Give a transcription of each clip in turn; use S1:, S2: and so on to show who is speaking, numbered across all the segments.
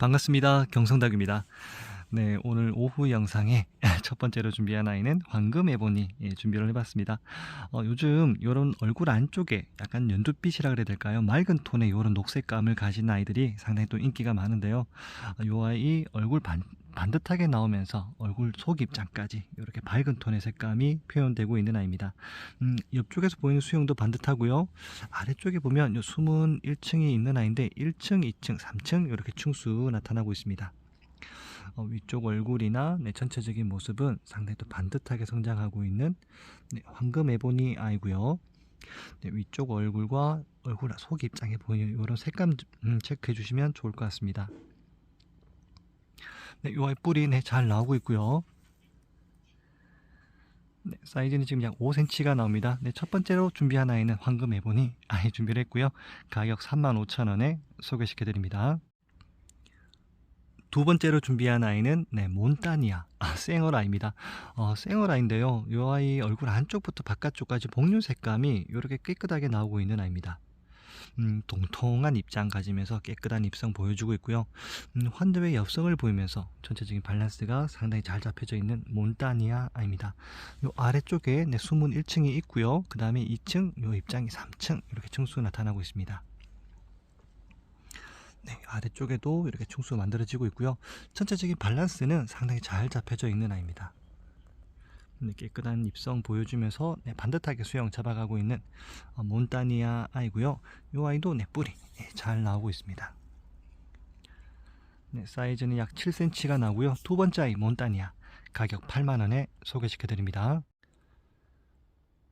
S1: 반갑습니다. 경성닭입니다. 네, 오늘 오후 영상에 첫 번째로 준비한 아이는 황금 에보니 예, 준비를 해봤습니다. 어, 요즘 이런 얼굴 안쪽에 약간 연두빛이라 그래야 될까요? 맑은 톤의 이런 녹색감을 가진 아이들이 상당히 또 인기가 많은데요. 어, 이 아이 얼굴 반, 반듯하게 나오면서 얼굴 속 입장까지 이렇게 밝은 톤의 색감이 표현되고 있는 아이입니다. 음, 옆쪽에서 보이는 수영도 반듯하고요. 아래쪽에 보면 요 숨은 1층이 있는 아이인데 1층, 2층, 3층 이렇게 충수 나타나고 있습니다. 어, 위쪽 얼굴이나 네, 전체적인 모습은 상당히 또 반듯하게 성장하고 있는 네, 황금 에보니 아이고요. 네, 위쪽 얼굴과 얼굴 속 입장에 보이는 이런 색감 음, 체크해 주시면 좋을 것 같습니다. 네, 요 아이 뿌리 네, 잘 나오고 있고요. 네, 사이즈는 지금 약 5cm가 나옵니다. 네, 첫 번째로 준비한 아이는 황금 에보니 아이 준비를 했고요. 가격 35,000원에 소개시켜 드립니다. 두 번째로 준비한 아이는 네, 몬타니아 아, 생어라입니다. 어, 생어라인데요. 이 아이 얼굴 안쪽부터 바깥쪽까지 복류 색감이 이렇게 깨끗하게 나오고 있는 아이입니다. 음, 동통한 입장 가지면서 깨끗한 입성 보여주고 있고요. 음, 환대의 엽성을 보이면서 전체적인 밸런스가 상당히 잘 잡혀져 있는 몬타니아 아입니다. 요 아래쪽에 네, 숨은 1층이 있고요. 그 다음에 2층, 요 입장이 3층 이렇게 층수 나타나고 있습니다. 네, 아래쪽에도 이렇게 충수가 만들어지고 있고요. 전체적인 밸런스는 상당히 잘 잡혀져 있는 아이입니다. 네, 깨끗한 입성 보여주면서 네, 반듯하게 수영 잡아가고 있는 어, 몬타니아 아이고요. 이 아이도 네, 뿌리 네, 잘 나오고 있습니다. 네, 사이즈는 약 7cm가 나고요. 두 번째 아이 몬타니아 가격 8만원에 소개시켜 드립니다.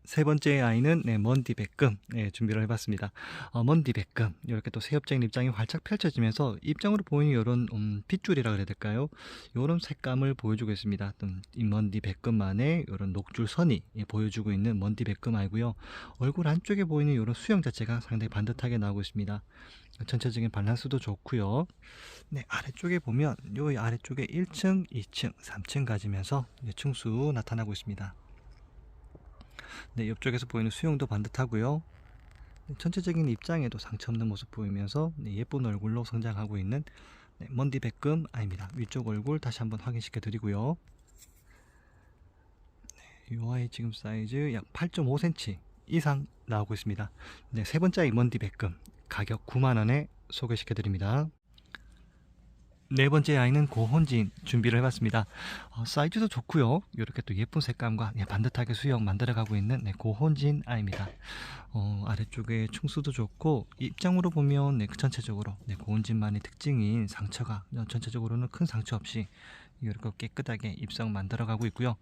S1: 세 번째 아이는 네, 먼디 백금 네, 준비를 해봤습니다. 어, 먼디 백금 이렇게 또 새엽적인 입장이 활짝 펼쳐지면서 입장으로 보이는 이런 음, 핏줄이라 그래야 될까요? 이런 색감을 보여주고 있습니다. 음, 이 먼디 백금만의 이런 녹줄선이 예, 보여주고 있는 먼디 백금 아이고요. 얼굴 안쪽에 보이는 이런 수영 자체가 상당히 반듯하게 나오고 있습니다. 전체적인 밸런스도 좋고요. 네, 아래쪽에 보면 요 아래쪽에 1층, 2층, 3층 가지면서 층수 나타나고 있습니다. 네, 옆쪽에서 보이는 수영도 반듯하고요. 네, 전체적인 입장에도 상처 없는 모습 보이면서 네, 예쁜 얼굴로 성장하고 있는 네, 먼디 백금 아입니다. 위쪽 얼굴 다시 한번 확인시켜 드리고요. 네, 이 아이 지금 사이즈 약 8.5cm 이상 나오고 있습니다. 네, 세 번째 아이 먼디 백금 가격 9만원에 소개시켜 드립니다. 네 번째 아이는 고혼진 준비를 해봤습니다. 어, 사이즈도 좋고요. 이렇게 또 예쁜 색감과 네, 반듯하게 수영 만들어가고 있는 네, 고혼진 아이입니다. 어, 아래쪽에 충수도 좋고 입장으로 보면 네, 그 전체적으로 네, 고혼진만의 특징인 상처가 전체적으로는 큰 상처 없이 이렇게 깨끗하게 입성 만들어가고 있고요.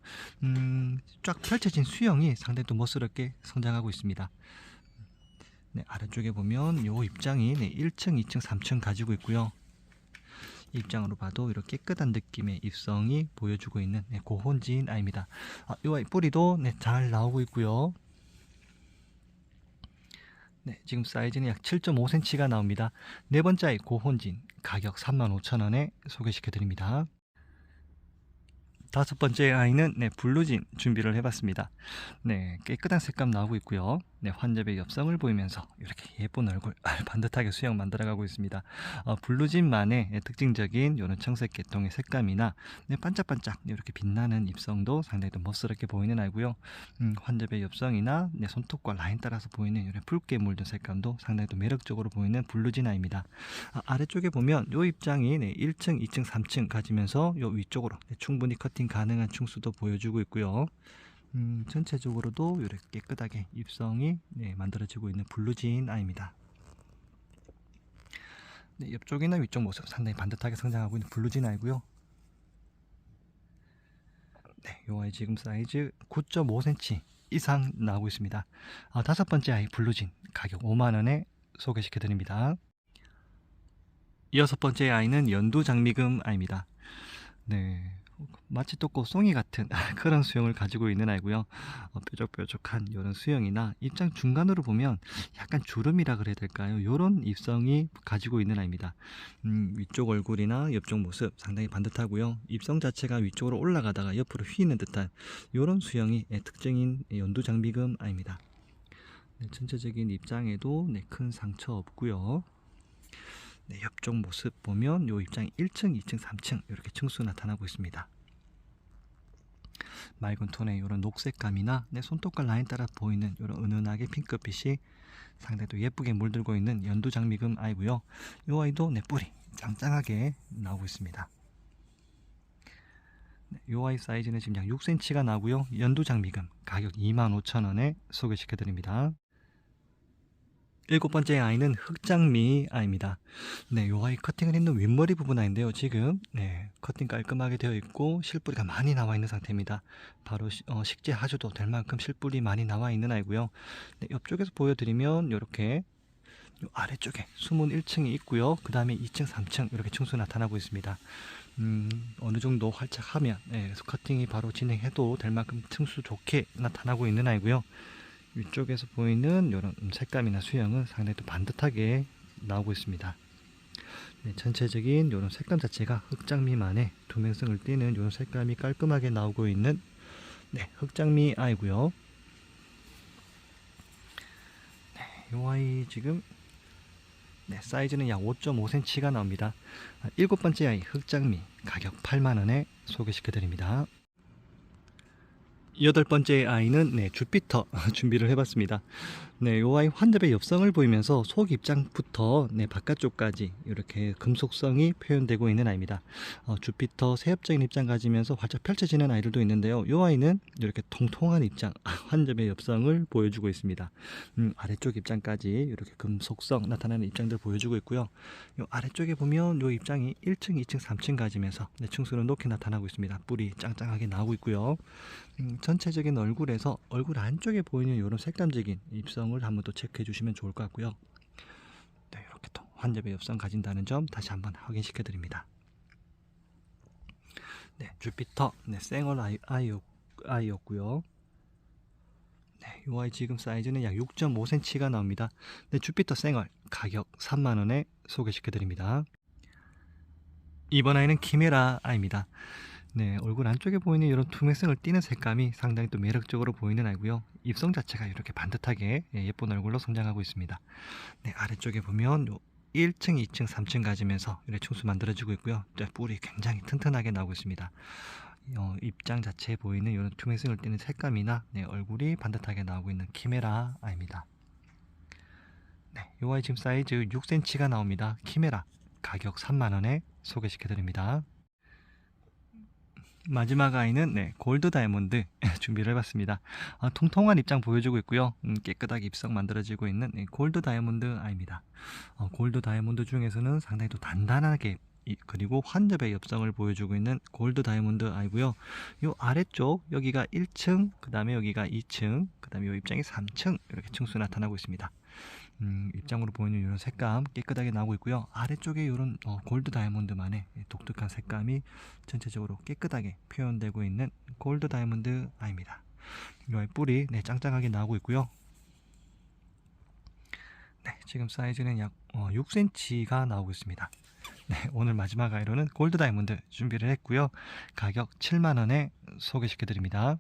S1: 음, 쫙 펼쳐진 수영이 상당히 또 멋스럽게 성장하고 있습니다. 네, 아래쪽에 보면 요 입장이 네, 1층, 2층, 3층 가지고 있고요. 입장으로 봐도 이렇게 깨끗한 느낌의 입성이 보여주고 있는 네, 고혼진 아이입니다. 아, 이 아이 뿌리도 네, 잘 나오고 있고요. 네, 지금 사이즈는 약 7.5cm가 나옵니다. 네 번째 아이 고혼진 가격 35,000원에 소개시켜 드립니다. 다섯 번째 아이는 네, 블루진 준비를 해봤습니다. 네, 깨끗한 색감 나오고 있고요. 네, 환접의 엽성을 보이면서 이렇게 예쁜 얼굴 반듯하게 수영 만들어가고 있습니다. 어, 블루진만의 특징적인 이런 청색 계통의 색감이나 네, 반짝반짝 이렇게 빛나는 입성도 상당히 또 멋스럽게 보이는 아이고요. 음, 환접의 엽성이나 네, 손톱과 라인 따라서 보이는 이런 붉게 물든 색감도 상당히 또 매력적으로 보이는 블루진 아입니다. 아, 래쪽에 보면 이 입장이 네, 1층, 2층, 3층 가지면서 이 위쪽으로 네, 충분히 커팅 가능한 충수도 보여주고 있고요. 음, 전체적으로도 이렇게 깨끗하게 입성이 네, 만들어지고 있는 블루진 아입니다. 네, 옆쪽이나 위쪽 모습 상당히 반듯하게 성장하고 있는 블루진 아이고요. 네, 이 아이 지금 사이즈 9.5cm 이상 나오고 있습니다. 아, 다섯 번째 아이 블루진 가격 5만원에 소개시켜 드립니다. 여섯 번째 아이는 연두 장미금 아입니다. 네, 마치 또 꽃송이 같은 그런 수영을 가지고 있는 아이고요. 어, 뾰족뾰족한 이런 수영이나 입장 중간으로 보면 약간 주름이라 그래야 될까요? 이런 입성이 가지고 있는 아이입니다. 음, 위쪽 얼굴이나 옆쪽 모습 상당히 반듯하고요. 입성 자체가 위쪽으로 올라가다가 옆으로 휘는 듯한 이런 수영이 예, 특징인 연두장비금 아입니다. 네, 전체적인 입장에도 네, 큰 상처 없고요. 네, 옆쪽 모습 보면 요 입장이 1층, 2층, 3층 이렇게 층수 나타나고 있습니다. 맑은 톤의 이런 녹색감이나 내 손톱과 라인 따라 보이는 이런 은은하게 핑크빛이 또 예쁘게 물들고 있는 연두 장미금 아이고요. 이 아이도 내 뿌리 짱짱하게 나오고 있습니다. 네, 이 아이 사이즈는 지금 약 6cm가 나고요. 연두 장미금 가격 25,000원에 소개시켜 드립니다. 일곱 번째 아이는 흑장미 아이입니다. 네, 요 아이 커팅을 했는 윗머리 부분 아이인데요. 지금 네, 커팅 깔끔하게 되어 있고 실뿌리가 많이 나와 있는 상태입니다. 바로 시- 어, 식재 하셔도 될 만큼 실뿌리 많이 나와 있는 아이고요. 네, 옆쪽에서 보여드리면 이렇게 요 아래쪽에 숨은 1층이 있고요. 그 다음에 2층, 3층 이렇게 층수 나타나고 있습니다. 음, 어느 정도 활착하면 네, 그래서 커팅이 바로 진행해도 될 만큼 층수 좋게 나타나고 있는 아이고요. 위쪽에서 보이는 이런 색감이나 수영은 상당히 또 반듯하게 나오고 있습니다. 네, 전체적인 이런 색감 자체가 흑장미만의 투명성을 띠는 이런 색감이 깔끔하게 나오고 있는 네, 흑장미 아이고요. 네, 이 아이 지금 네, 사이즈는 약 5.5cm가 나옵니다. 아, 일곱 번째 아이 흑장미 가격 8만 원에 소개시켜 드립니다. 여덟 번째 아이는 네, 주피터 준비를 해봤습니다. 네, 요 아이 환접의 엽성을 보이면서 속 입장부터 네, 바깥쪽까지 이렇게 금속성이 표현되고 있는 아이입니다. 어, 주피터 세엽적인 입장 가지면서 활짝 펼쳐지는 아이들도 있는데요. 요 아이는 이렇게 통통한 입장, 환접의 엽성을 보여주고 있습니다. 음, 아래쪽 입장까지 이렇게 금속성 나타나는 입장들 보여주고 있고요. 요 아래쪽에 보면 요 입장이 1층, 2층, 3층 가지면서 네, 층수는 높게 나타나고 있습니다. 뿔이 짱짱하게 나오고 있고요. 음, 전체적인 얼굴에서 얼굴 안쪽에 보이는 이런 색감적인 입성을 한번 또 체크해 주시면 좋을 것 같고요. 네, 이렇게 또 환접의 엽성 가진다는 점 다시 한번 확인시켜 드립니다. 네, 주피터 네, 생얼 아이, 아이였, 아이였고요. 네, 이 아이 지금 사이즈는 약 6.5cm가 나옵니다. 네, 주피터 생얼 가격 3만 원에 소개시켜 드립니다. 이번 아이는 키메라 아이입니다. 네, 얼굴 안쪽에 보이는 이런 투명성을 띠는 색감이 상당히 또 매력적으로 보이는 아이고요. 입성 자체가 이렇게 반듯하게 예, 예쁜 얼굴로 성장하고 있습니다. 네, 아래쪽에 보면 요 1층, 2층, 3층 가지면서 이렇게 층수 만들어지고 있고요. 네, 뿔이 굉장히 튼튼하게 나오고 있습니다. 어, 입장 자체에 보이는 이런 투명성을 띠는 색감이나 네, 얼굴이 반듯하게 나오고 있는 키메라 아입니다. 네, 요 아이 지금 사이즈 6cm가 나옵니다. 키메라 가격 3만원에 소개시켜 드립니다. 마지막 아이는 네, 골드 다이아몬드 준비를 해봤습니다. 아, 통통한 입장 보여주고 있고요. 음, 깨끗하게 입성 만들어지고 있는 네, 골드 다이아몬드 아이입니다. 어, 골드 다이아몬드 중에서는 상당히 또 단단하게 이- 그리고 환접의 엽성을 보여주고 있는 골드 다이아몬드 아이고요. 요 아래쪽 여기가 1층, 그 다음에 여기가 2층, 그 다음에 요 입장이 3층 이렇게 층수 나타나고 있습니다. 음, 입장으로 보이는 이런 색감 깨끗하게 나오고 있고요. 아래쪽에 이런 어, 골드 다이아몬드만의 독특한 색감이 전체적으로 깨끗하게 표현되고 있는 골드 다이아몬드 아입니다. 이 아이 뿔이 네, 짱짱하게 나오고 있고요. 네, 지금 사이즈는 약 어, 6cm가 나오고 있습니다. 네, 오늘 마지막 아이로는 골드 다이아몬드 준비를 했고요. 가격 7만 원에 소개시켜 드립니다.